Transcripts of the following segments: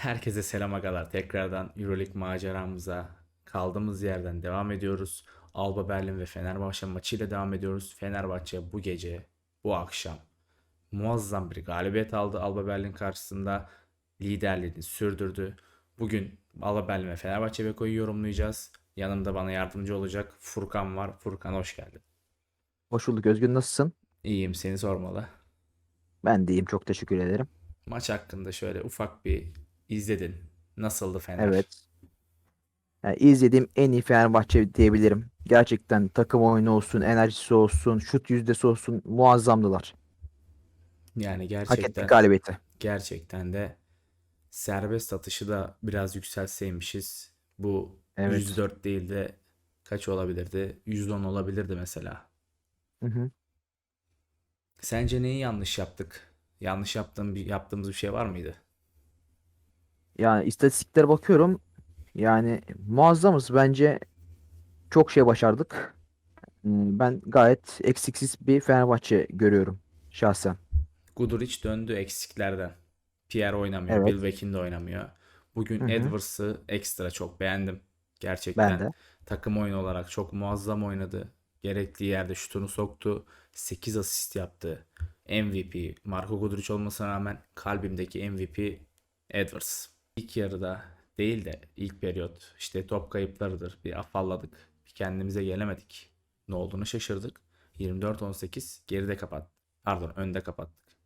Herkese selam agalar. Tekrardan Euroleague maceramıza kaldığımız yerden devam ediyoruz. Alba Berlin ve Fenerbahçe maçıyla devam ediyoruz. Fenerbahçe bu gece, bu akşam muazzam bir galibiyet aldı. Alba Berlin karşısında liderliğini sürdürdü. Bugün Alba Berlin ve Fenerbahçe Beko'yu yorumlayacağız. Yanımda bana yardımcı olacak Furkan var. Furkan hoş geldin. Hoş bulduk Özgün nasılsın? İyiyim seni sormalı. Ben de iyiyim çok teşekkür ederim. Maç hakkında şöyle ufak bir izledin. Nasıldı Fener? Evet. Yani izlediğim en iyi Fenerbahçe diyebilirim. Gerçekten takım oyunu olsun, enerjisi olsun, şut yüzdesi olsun muazzamdılar. Yani Hak gerçekten ettik galibiyeti. gerçekten de serbest atışı da biraz yükseltseymişiz. Bu Evet. 104 değil de kaç olabilirdi? 110 olabilirdi mesela. Hı hı. Sence neyi yanlış yaptık? Yanlış yaptığım bir yaptığımız bir şey var mıydı? Yani istatistiklere bakıyorum. Yani muazzamız. Bence çok şey başardık. Hmm, Ben gayet eksiksiz bir Fenerbahçe görüyorum şahsen. Guduric döndü eksiklerden. Pierre oynamıyor. Evet. Wilbekin de oynamıyor. Bugün. Edwards'ı ekstra çok beğendim. Ben Gerçekten de. takım oyunu olarak çok muazzam oynadı. Gerektiği yerde şutunu soktu. 8 asist yaptı. MVP. Marco Guduric olmasına rağmen kalbimdeki MVP Edwards. İlk yarıda değil de ilk periyot işte top kayıplarıdır. Bir afalladık. Bir kendimize gelemedik. Ne olduğunu şaşırdık. 24-18 geride kapat. Pardon önde kapattık.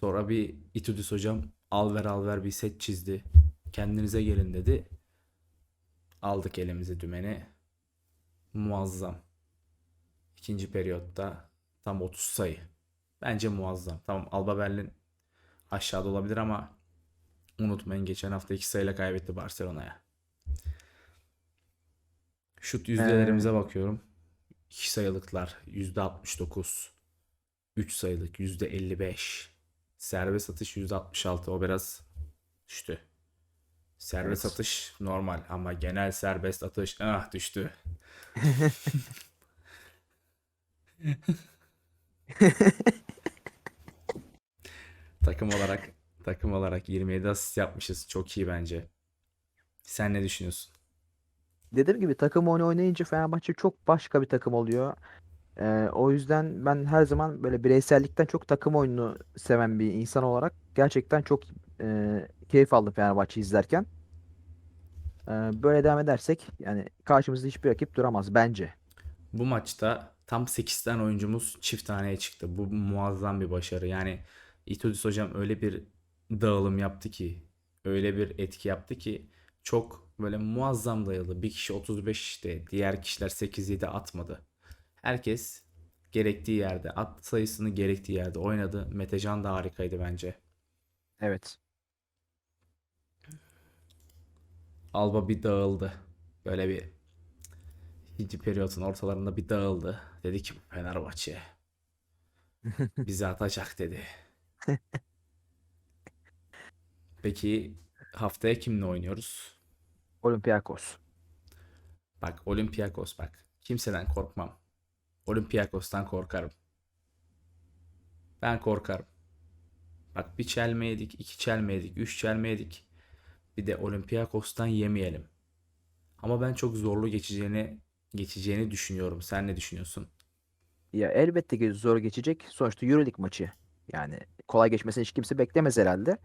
Sonra bir İtudis hocam alver alver bir set çizdi. Kendinize gelin dedi. Aldık elimize dümeni. Muazzam. İkinci periyotta tam 30 sayı. Bence muazzam. Tamam Alba Berlin aşağıda olabilir ama unutmayın geçen hafta 2 sayıyla kaybetti Barcelona'ya. Şut yüzdelerimize bakıyorum. 2 sayılıklar %69. 3 sayılık %55. Serbest atış %66. O biraz düştü. Serbest Evet. atış normal ama genel serbest atış ah düştü. Takım olarak takım olarak 27 asist yapmışız. Çok iyi bence. Sen ne düşünüyorsun? Dediğim gibi takım oyunu oynayınca Fenerbahçe çok başka bir takım oluyor. Ee, o yüzden ben her zaman böyle bireysellikten çok takım oyununu seven bir insan olarak gerçekten çok e, keyif aldım Fenerbahçe izlerken. Ee, böyle devam edersek yani karşımızda hiçbir rakip duramaz bence. Bu maçta tam 8 tane oyuncumuz çift taneye çıktı. Bu muazzam bir başarı. Yani İtudis hocam öyle bir dağılım yaptı ki, öyle bir etki yaptı ki çok böyle muazzam dayalı. Bir kişi 35 işte, diğer kişiler 8-7 atmadı. Herkes gerektiği yerde, at sayısını gerektiği yerde oynadı. Metecan da harikaydı bence. Evet. Alba bir dağıldı. Böyle bir ikinci periyotun ortalarında bir dağıldı. Dedi ki "Bu Fenerbahçe bizi atacak dedi. Peki haftaya kimle oynuyoruz? Olympiakos. Bak Olympiakos bak. Kimseden korkmam. Olympiakos'tan korkarım. Ben korkarım. Bak bir çelme yedik, iki çelme yedik, üç çelme yedik. Bir de Olympiakos'tan yemeyelim. Ama ben çok zorlu geçeceğini geçeceğini düşünüyorum. Sen ne düşünüyorsun? Ya elbette ki zor geçecek. Sonuçta EuroLeague maçı. Yani kolay geçmesini hiç kimse beklemez herhalde.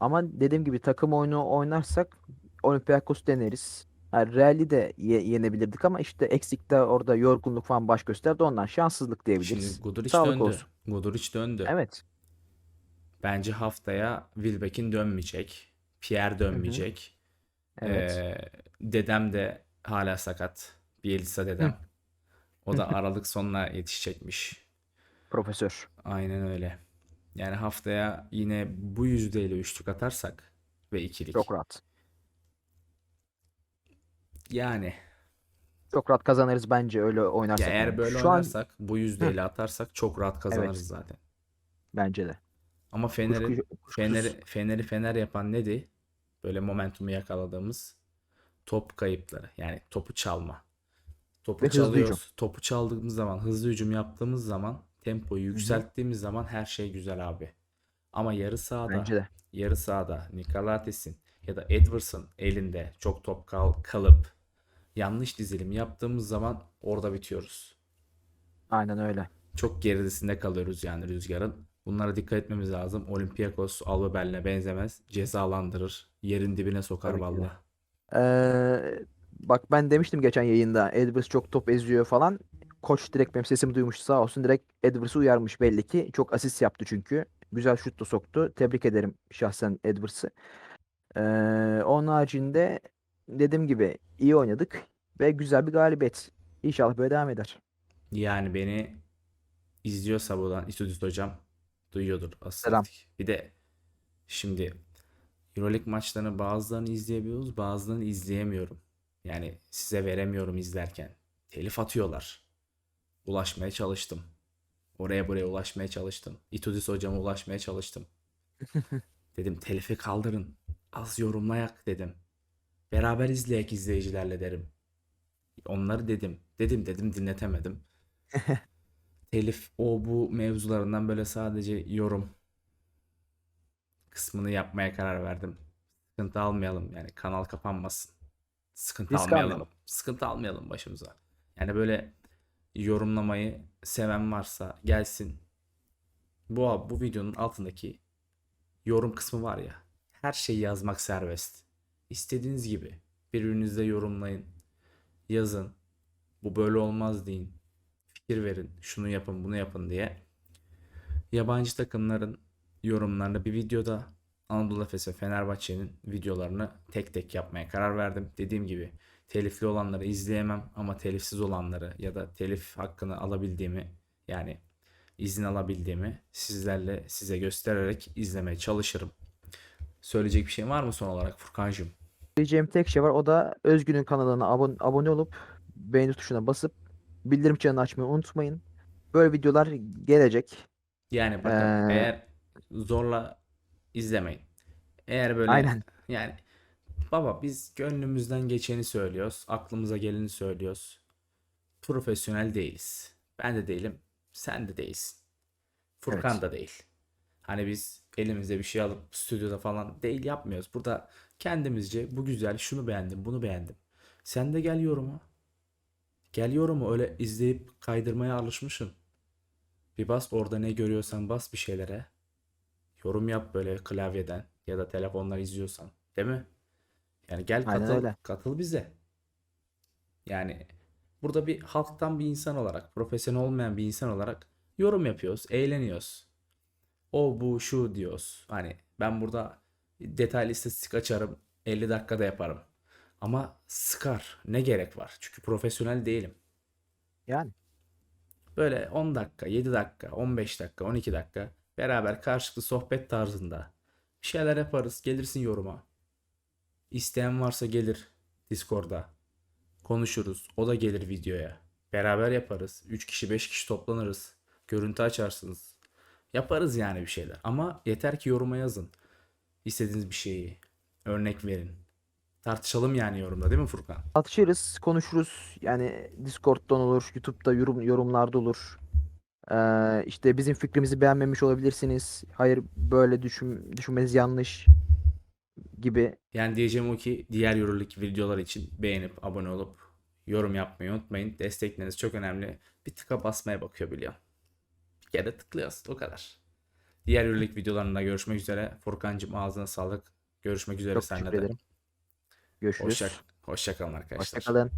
Ama dediğim gibi takım oyunu oynarsak Olympiakos deneriz. Ha, Real'i de ye- yenebilirdik ama işte eksikte orada yorgunluk falan baş gösterdi. Ondan şanssızlık Şimdi diyebiliriz. Guduric Sağlık döndü. olsun. Guduric döndü. Evet. Bence haftaya Wilbekin dönmeyecek. Pierre dönmeyecek. Evet. Ee, dedem de hala sakat. Bielsa dedem. O da Aralık sonuna yetişecekmiş. Profesör. Aynen öyle. Yani haftaya yine bu yüzdeyle üçlük atarsak ve ikilik. Çok rahat. Yani Çok rahat kazanırız bence öyle ya oynarsak eğer yani. böyle Şu an oynarsak bu Hı, yüzdeyle atarsak çok rahat kazanırız evet zaten. bence de. Ama Fener'i Kuşku, Fener'i. Fener'i Fener yapan neydi? Böyle momentumu yakaladığımız top kayıpları. Yani topu çalma. Topu Ve çalıyoruz. Topu çaldığımız zaman, hızlı hücum yaptığımız zaman, tempoyu yükselttiğimiz zaman her şey güzel abi. Ama yarı sahada, Bence de. yarı sahada Nikolates'in ya da Edwards'ın elinde çok top kal kalıp yanlış dizilim yaptığımız zaman orada bitiyoruz. Aynen öyle. Çok gerisinde kalıyoruz yani rüzgarın. Bunlara dikkat etmemiz lazım. Olympiakos Alba Berlin'e benzemez. Cezalandırır. Yerin dibine sokar Tabii valla. Ee, bak ben demiştim geçen yayında Edwards çok top eziyor falan. Koç direkt benim sesimi duymuş sağ olsun direkt Edwards'ı uyarmış belli ki. Çok asist yaptı çünkü. Güzel şut da soktu. Tebrik ederim şahsen Edwards'ı. Ee, onun haricinde dediğim gibi iyi oynadık ve güzel bir galibiyet. İnşallah böyle devam eder. Yani beni izliyorsa buradan İstudüs hocam duyuyordur Selam. asıl. Bir de şimdi Euroleague maçlarını bazılarını izleyebiliyoruz, bazılarını izleyemiyorum. Yani size veremiyorum izlerken. Telif atıyorlar. Ulaşmaya çalıştım. Oraya buraya ulaşmaya çalıştım. İtudis hocama ulaşmaya çalıştım. Dedim telifi kaldırın. Az yorumlayak dedim. Beraber izleyek izleyicilerle derim. Onları dedim. Dedim dedim dinletemedim. Telif o bu mevzularından böyle sadece yorum kısmını yapmaya karar verdim. Sıkıntı almayalım yani kanal kapanmasın. Sıkıntı Risk almayalım. almayalım. Sıkıntı almayalım başımıza. Yani böyle yorumlamayı seven varsa gelsin. Bu bu videonun altındaki yorum kısmı var ya. Her şeyi yazmak serbest. İstediğiniz gibi birbirinizle yorumlayın. Yazın. Bu böyle olmaz deyin. Fikir verin. Şunu yapın, bunu yapın diye. Yabancı takımların yorumlarını bir videoda Anadolu Efes ve Fenerbahçe'nin videolarını tek tek yapmaya karar verdim. Dediğim gibi telifli olanları izleyemem ama telifsiz olanları ya da telif hakkını alabildiğimi yani izin alabildiğimi sizlerle size göstererek izlemeye çalışırım. Söyleyecek bir şey var mı son olarak Furkan'cığım? Diyeceğim tek şey var o da Özgün'ün kanalına abone, abone olup beğeni tuşuna basıp bildirim çanını açmayı unutmayın. Böyle videolar gelecek. Yani bakın Ee, eğer zorla izlemeyin. Eğer böyle Aynen. yani baba biz gönlümüzden geçeni söylüyoruz. Aklımıza geleni söylüyoruz. Profesyonel değiliz. Ben de değilim. Sen de değilsin. Furkan Evet. da değil. Hani biz elimizde bir şey alıp stüdyoda falan değil yapmıyoruz. Burada kendimizce bu güzel, şunu beğendim, bunu beğendim. Sen de gel yoruma. Gel yoruma öyle izleyip kaydırmaya alışmışsın. Bir bas orada ne görüyorsan bas bir şeylere. Yorum yap böyle klavyeden ya da telefondan izliyorsan. Değil mi? Yani gel Aynen katıl, öyle. katıl bize. Yani burada bir halktan bir insan olarak, profesyonel olmayan bir insan olarak yorum yapıyoruz, eğleniyoruz. O bu şu diyoruz. Hani ben burada detaylı istatistik açarım, 50 dakikada yaparım. Ama sıkar. Ne gerek var? Çünkü profesyonel değilim. Yani Böyle 10 dakika, 7 dakika, 15 dakika, 12 dakika beraber karşılıklı sohbet tarzında bir şeyler yaparız. Gelirsin yoruma. İsteyen varsa gelir Discord'da. Konuşuruz. O da gelir videoya. Beraber yaparız. 3 kişi 5 kişi toplanırız. Görüntü açarsınız. Yaparız yani bir şeyler. Ama yeter ki yoruma yazın. İstediğiniz bir şeyi. Örnek verin. Tartışalım yani yorumda değil mi Furkan? atışırız, konuşuruz. Yani Discord'dan olur, YouTube'da yorum, yorumlarda olur. Ee, işte bizim fikrimizi beğenmemiş olabilirsiniz. Hayır böyle düşün, düşünmeniz yanlış gibi. Yani diyeceğim o ki diğer Euroleague videolar için beğenip abone olup yorum yapmayı unutmayın. Destekleriniz çok önemli. Bir tıka basmaya bakıyor biliyorum. Bir kere tıklıyoruz o kadar. Diğer Euroleague videolarında görüşmek üzere. Furkan'cığım ağzına sağlık. Görüşmek üzere Çok seninle de. Görüşürüz. Hoşça, hoşça kalın arkadaşlar. Hoşça kalın.